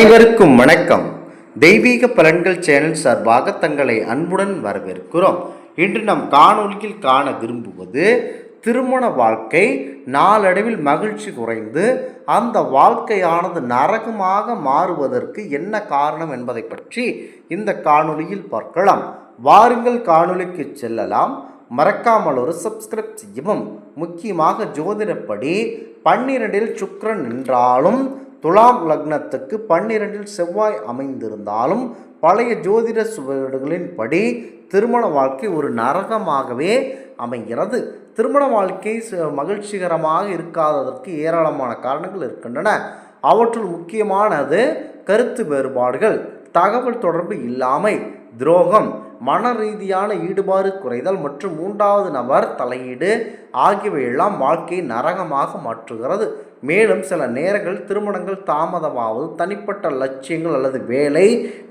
அனைவருக்கும் வணக்கம். தெய்வீக பலன்கள் சேனல் சார்பாக தங்களை அன்புடன் வரவேற்கிறோம். இன்று நம் காணொலியில் காண விரும்புவது திருமண வாழ்க்கை நாளடைவில் மகிழ்ச்சி குறைந்து அந்த வாழ்க்கையானது நரகமாக மாறுவதற்கு என்ன காரணம் என்பதை பற்றி இந்த காணொலியில் பார்க்கலாம். வாருங்கள் காணொலிக்கு செல்லலாம். மறக்காமல் ஒரு சப்ஸ்கிரைப் செய்யவும். முக்கியமாக ஜோதிடப்படி பன்னிரண்டில் சுக்ரன் நின்றாலும் துலாம் லக்னத்துக்கு பன்னிரண்டில் செவ்வாய் அமைந்திருந்தாலும் பழைய ஜோதிட சுவடுகளின்படி திருமண வாழ்க்கை ஒரு நரகமாகவே அமைகிறது. திருமண வாழ்க்கை ச- மகிழ்ச்சிகரமாக இருக்காததற்கு ஏராளமான காரணங்கள் இருக்கின்றன. அவற்றுள் முக்கியமானது கருத்து வேறுபாடுகள் தகவல் தொடர்பு இல்லாமை துரோகம் மன ரீதியான ஈடுபாடு குறைதல் மற்றும் மூன்றாவது நபர் தலையீடு ஆகியவையெல்லாம் வாழ்க்கையை நரகமாக மாற்றுகிறது. மேலும் சில நேரங்கள் திருமணங்கள் தாமதமாவது தனிப்பட்ட லட்சியங்கள் அல்லது வேலை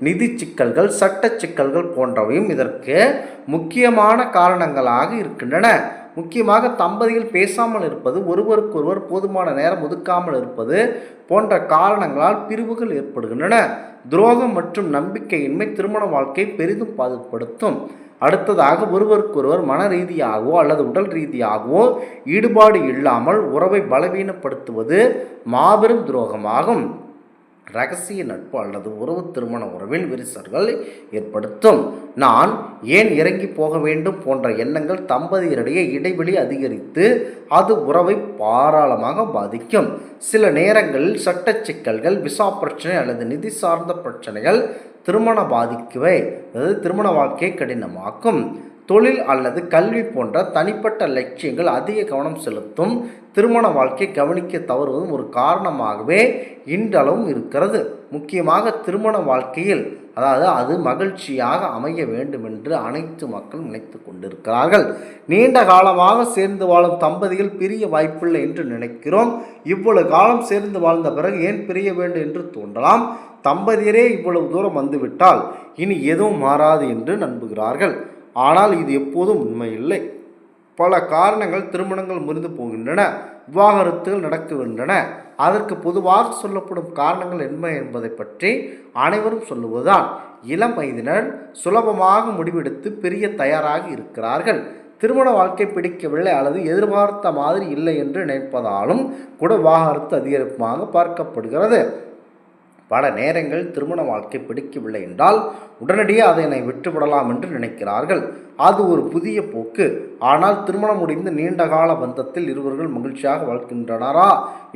நிதி சிக்கல்கள் சட்ட சிக்கல்கள் போன்றவையும் இதற்கு முக்கியமான காரணங்களாக இருக்கின்றன. முக்கியமாக தம்பதிகள் பேசாமல் இருப்பது ஒருவருக்கொருவர் போதுமான நேரம் ஒதுக்காமல் இருப்பது போன்ற காரணங்களால் பிரிவுகள் ஏற்படுகின்றன. துரோகம் மற்றும் நம்பிக்கையின்மை திருமண வாழ்க்கை பெரிதும் பாதுகாப்படுத்தும் அடுத்ததாக ஒருவருக்கொருவர் மன ரீதியாகவோ அல்லது உடல் ரீதியாகவோ ஈடுபாடு இல்லாமல் உறவை பலவீனப்படுத்துவது மாபெரும் துரோகமாகும். ரகசிய நட்பு அல்லது உறவு திருமண உறவில் விரிசல்கள் ஏற்படுத்தும். நான் ஏன் இறங்கி போக வேண்டும் போன்ற எண்ணங்கள் தம்பதியரிடையே இடைவெளி அதிகரித்து அது உறவை பாராளமாக பாதிக்கும். சில நேரங்களில் சட்ட சிக்கல்கள் விசா பிரச்சனை அல்லது நிதி சார்ந்த பிரச்சனைகள் திருமண பாதிக்குவை அதாவது திருமண வாழ்க்கையை கடினமாக்கும். தொழில் அல்லது கல்வி போன்ற தனிப்பட்ட லட்சியங்கள் அதிக கவனம் செலுத்தும். திருமண வாழ்க்கை கவனிக்க தவறுவதும் ஒரு காரணமாகவே இன்றளவும் இருக்கிறது. முக்கியமாக திருமண வாழ்க்கையில் அதாவது அது மகிழ்ச்சியாக அமைய வேண்டும் என்று அனைத்து மக்களும் நினைத்து கொண்டிருக்கிறார்கள். நீண்ட காலமாக சேர்ந்து வாழும் தம்பதிகள் பிரிய வாய்ப்பில்லை என்று நினைக்கிறோம். இவ்வளவு காலம் சேர்ந்து வாழ்ந்த பிறகு ஏன் பிரிய வேண்டும் என்று தோன்றலாம். தம்பதியரே இவ்வளவு தூரம் வந்துவிட்டால் இனி எதுவும் மாறாது என்று நம்புகிறார்கள். ஆனால் இது எப்போதும் உண்மையில்லை. பல காரணங்கள் திருமணங்கள் முறிந்து போகின்றன. விவாகரத்துகள் நடக்கின்றன. அதற்கு பொதுவாக சொல்லப்படும் காரணங்கள் என்ன என்பதை பற்றி அனைவரும் சொல்லுவதுதான். இளம் வயதினர் சுலபமாக முடிவெடுத்து பிரிய தயாராக இருக்கிறார்கள். திருமண வாழ்க்கை பிடிக்கவில்லை அல்லது எதிர்பார்த்த மாதிரி இல்லை என்று நினைப்பதாலும் கூட விவாகரத்து அதிகரிப்பாக பார்க்கப்படுகிறது. பல நேரங்கள் திருமண வாழ்க்கை பிடிக்கவில்லை என்றால் உடனடியாக அதனை விட்டுவிடலாம் என்று நினைக்கிறார்கள். அது ஒரு புதிய போக்கு. ஆனால் திருமணம் முடிந்து நீண்ட கால பந்தத்தில் இருவர்கள் மகிழ்ச்சியாக வாழ்கின்றனரா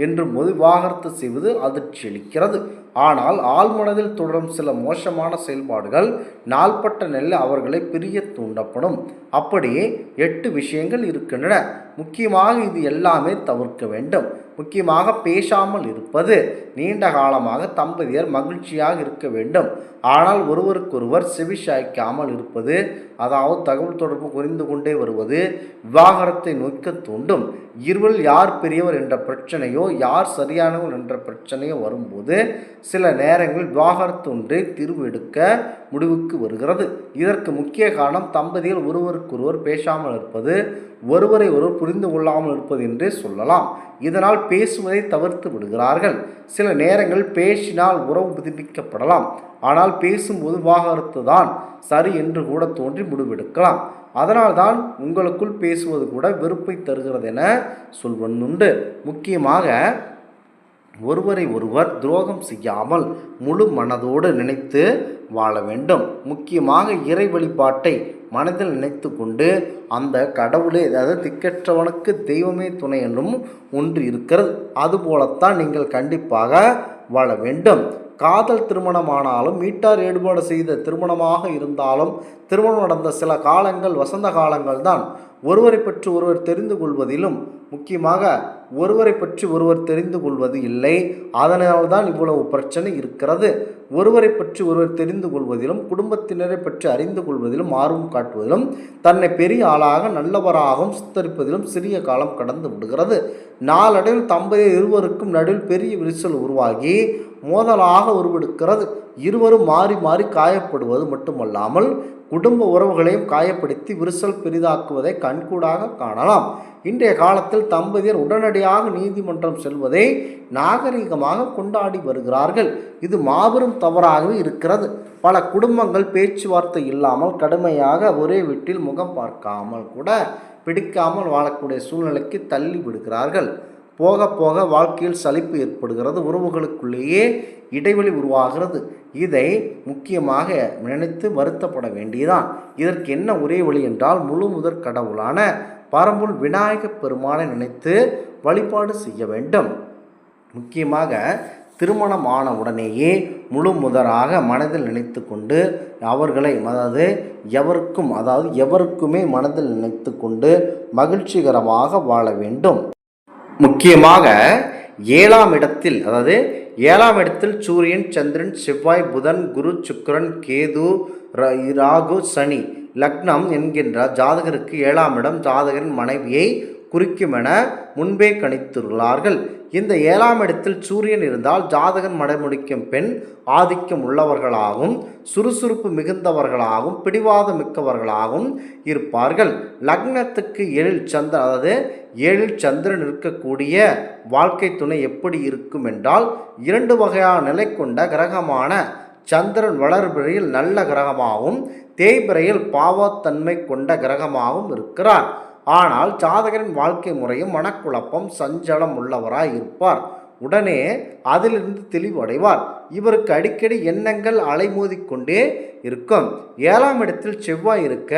என்று போது விவாகரத்து செய்வது அதிர்ச்சி அளிக்கிறது ஆனால் ஆழ்மனதில் தொடரும் சில மோசமான செயல்பாடுகள் நாள்பட்ட நெல்ல அவர்களை பிரிய தூண்டப்படும். அப்படியே எட்டு விஷயங்கள் இருக்கின்றன. முக்கியமாக இது எல்லாமே தவிர்க்க வேண்டும். முக்கியமாக பேசாமல் இருப்பது. நீண்ட காலமாக தம்பதியர் மகிழ்ச்சியாக இருக்க வேண்டும். ஆனால் ஒருவருக்கொருவர் செவிசாய்க்காமல் இருப்பது அதாவது தகவல் தொடர்பு குறைந்து கொண்டே வருவது விவாகரத்தை நோக்க தூண்டும். இருவரில் யார் பெரியவர் என்ற பிரச்சனையோ யார் சரியானவர் என்ற பிரச்சனையோ வரும்போது சில நேரங்களில் விவாகரத்து ஒன்றே தீர்வு எடுக்க முடிவுக்கு வருகிறது. இதற்கு முக்கிய காரணம் தம்பதிகள் ஒருவருக்கொருவர் பேசாமல் இருப்பது ஒருவரை ஒருவர் புரிந்து கொள்ளாமல் இருப்பது என்றே சொல்லலாம். இதனால் பேசுவதை தவிர்த்து விடுகிறார்கள். சில நேரங்கள் பேசினால் உறவு புதுப்பிக்கப்படலாம் ஆனால் பேசும்போது விவாகரத்து தான் சரி என்று கூட தோன்றி முடிவெடுக்கலாம். அதனால்தான் உங்களுக்குள் பேசுவது கூட வெறுப்பை தருகிறது என சொல்வனுண்டு முக்கியமாக ஒருவரை ஒருவர் துரோகம் செய்யாமல் முழு மனதோடு நினைத்து வாழ வேண்டும். முக்கியமாக இறை வழிபாட்டை மனதில் நினைத்து கொண்டு அந்த கடவுளே அதாவது திக்கற்றவனுக்கு தெய்வமே துணை என்றும் ஒன்று இருக்கிறது. அதுபோலத்தான் நீங்கள் கண்டிப்பாக வாழ வேண்டும். காதல் திருமணமானாலும் மீட்டார் ஏற்பாடு செய்த திருமணமாக இருந்தாலும் திருமணம் நடந்த சில காலங்கள் வசந்த காலங்கள் தான் ஒருவரை பற்றி ஒருவர் தெரிந்து கொள்வதிலும் முக்கியமாக ஒருவரை பற்றி ஒருவர் தெரிந்து கொள்வது இல்லை. அதனால்தான் இவ்வளவு பிரச்சனை இருக்கிறது. ஒருவரை பற்றி ஒருவர் தெரிந்து கொள்வதிலும் குடும்பத்தினரை பற்றி அறிந்து கொள்வதிலும் ஆர்வம் காட்டுவதிலும் தன்னை பெரிய ஆளாக நல்லவராகவும் சித்தரிப்பதிலும் சிறிய காலம் கடந்து விடுகிறது. நாளடைவில் தம்பதி இருவருக்கும் நடுவில் பெரிய விரிசல் உருவாகி மோதலாக உருவெடுக்கிறது. இருவரும் மாறி மாறி காயப்படுவது மட்டுமல்லாமல் குடும்ப உறவுகளையும் காயப்படுத்தி விரிசல் பெரிதாக்குவதை கண்கூடாக காணலாம். இன்றைய காலத்தில் தம்பதியர் உடனடியாக நீதிமன்றம் செல்வதை நாகரிகமாக கொண்டாடி வருகிறார்கள். இது மாபெரும் தவறாகவே இருக்கிறது. பல குடும்பங்கள் பேச்சுவார்த்தை இல்லாமல் கடுமையாக ஒரே வீட்டில் முகம் பார்க்காமல் கூட பிடிக்காமல் வாழக்கூடிய சூழ்நிலைக்கு தள்ளி விடுகிறார்கள். போக போக வாழ்க்கையில் சலிப்பு ஏற்படுகிறது. உறவுகளுக்குள்ளேயே இடைவெளி உருவாகிறது. இதை முக்கியமாக நினைத்து வருத்தப்பட வேண்டியதான் இதற்கு என்ன ஒரே வழி என்றால் முழு முதற் கடவுளான பரம்புல் விநாயகப் பெருமானை நினைத்து வழிபாடு செய்ய வேண்டும். முக்கியமாக திருமணம் ஆன உடனேயே முழு முதலாக மனதில் நினைத்து கொண்டு அவர்களை அதாவது எவருக்கும் அதாவது எவருக்குமே மனதில் நினைத்து கொண்டு மகிழ்ச்சிகரமாக வாழ வேண்டும். முக்கியமாக ஏழாம் இடத்தில் அதாவது ஏழாம் இடத்தில் சூரியன் சந்திரன் செவ்வாய் புதன் குரு சுக்கரன் கேது ர- ராகு சனி லக்னம் என்கின்ற ஜாதகருக்கு ஏழாம் இடம் ஜாதகரின் மனைவியை குறிக்கும் என முன்பே கணித்துள்ளார்கள். இந்த ஏழாம் இடத்தில் சூரியன் இருந்தால் ஜாதகன் மடைமுடிக்கும் பெண் ஆதிக்கம் உள்ளவர்களாகவும் சுறுசுறுப்பு மிகுந்தவர்களாகவும் பிடிவாதம் மிக்கவர்களாகவும் இருப்பார்கள். லக்னத்துக்கு ஏழில் சந்திரன் அதாவது ஏழில் சந்திரன் இருக்கக்கூடிய வாழ்க்கை துணை எப்படி இருக்கும் என்றால் இரண்டு வகையான நிலை கொண்ட கிரகமான சந்திரன் வளர்பிறையில் நல்ல கிரகமாகவும் தேய்பிறையில் பாவத்தன்மை கொண்ட கிரகமாகவும் இருக்கிறார். ஆனால் ஜாதகரின் வாழ்க்கை முறையும் மனக்குழப்பம் சஞ்சலம் உள்ளவராய் இருப்பார். உடனே அதிலிருந்து தெளிவடைவார். இவருக்கு அடிக்கடி எண்ணங்கள் அலைமோதிக்கொண்டே இருக்கும். ஏழாம் இடத்தில் செவ்வாய் இருக்க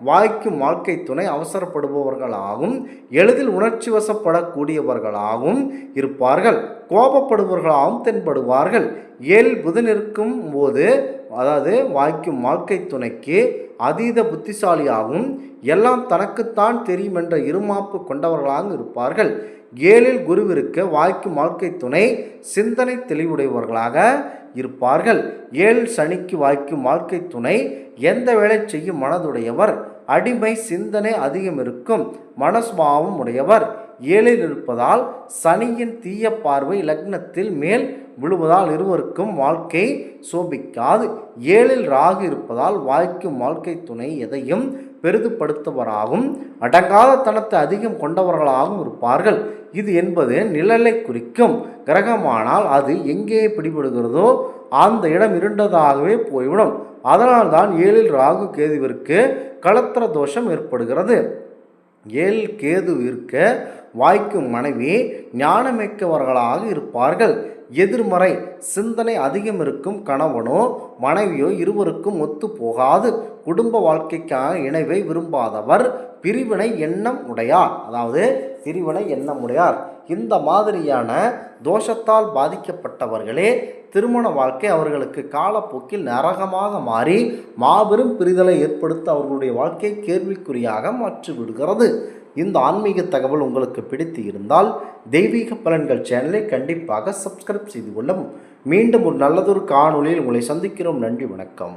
வாய்க்கும் வாழ்க்கை துணை அவசரப்படுபவர்களாகவும் எளிதில் உணர்ச்சி வசப்படக்கூடியவர்களாகவும் இருப்பார்கள். கோபப்படுபவர்களாகவும் தென்படுவார்கள். ஏழில் புதன் இருக்கும் போது அதாவது வாய்க்கும் வாழ்க்கை துணைக்கு அதீத புத்திசாலியாகவும் எல்லாம் தனக்குத்தான் தெரியும் என்ற இருமாப்பு கொண்டவர்களாக இருப்பார்கள். ஏழில் குருவிற்கு வாய்க்கும் வாழ்க்கை துணை சிந்தனை தெளிவுடையவர்களாக இருப்பார்கள். ஏழில் சனிக்கு வாய்க்கும் வாழ்க்கை துணை எந்த வேலை செய்யும் மனதுடையவர் அடிமை சிந்தனை அதிகம் இருக்கும் மனஸ்பாவம் உடையவர். ஏழில் இருப்பதால் சனியின் தீய பார்வை லக்னத்தில் மேல் விழுவதால் இருவருக்கும் வாழ்க்கை சோபிக்காது. ஏழில் ராகு இருப்பதால் வாய்க்கும் வாழ்க்கை துணை எதையும் பெரிதுபடுத்துவராகவும் அடங்காத தனத்தை அதிகம் கொண்டவர்களாகவும் இருப்பார்கள். இது என்பது நிழலை குறிக்கும். கிரகமானால் அது எங்கே பிடிபடுகிறதோ அந்த இடம் இருண்டதாகவே போய்விடும். அதனால்தான் ஏழில் ராகு கேதுவிற்கு களத்திர தோஷம் ஏற்படுகிறது. ஏழ் கேது இருக்க வாய்க்கும் மனைவி ஞானமிக்கவர்களாக இருப்பார்கள். எதிர்மறை சிந்தனை அதிகம் இருக்கும் கணவனோ மனைவியோ இருவருக்கும் ஒத்து போகாது. குடும்ப வாழ்க்கைக்கான இணைவை விரும்பாதவர் பிரிவினை எண்ணம் உடையார். அதாவது பிரிவினை எண்ணம் உடையார். இந்த மாதிரியான தோஷத்தால் பாதிக்கப்பட்டவர்களே திருமண வாழ்க்கை அவர்களுக்கு காலப்போக்கில் நரகமாக மாறி மாபெரும் பிரிதலை ஏற்படுத்த அவர்களுடைய வாழ்க்கை கேள்விக்குறியாக மாற்றி விடுகிறது இந்த ஆன்மீக தகவல் உங்களுக்கு பிடித்து இருந்தால் தெய்வீக பலன்கள் சேனலை கண்டிப்பாக சப்ஸ்கிரைப் செய்து கொள்ளவும். மீண்டும் ஒரு நல்லதொரு காணொளியில் உங்களை சந்திக்கிறோம். நன்றி வணக்கம்.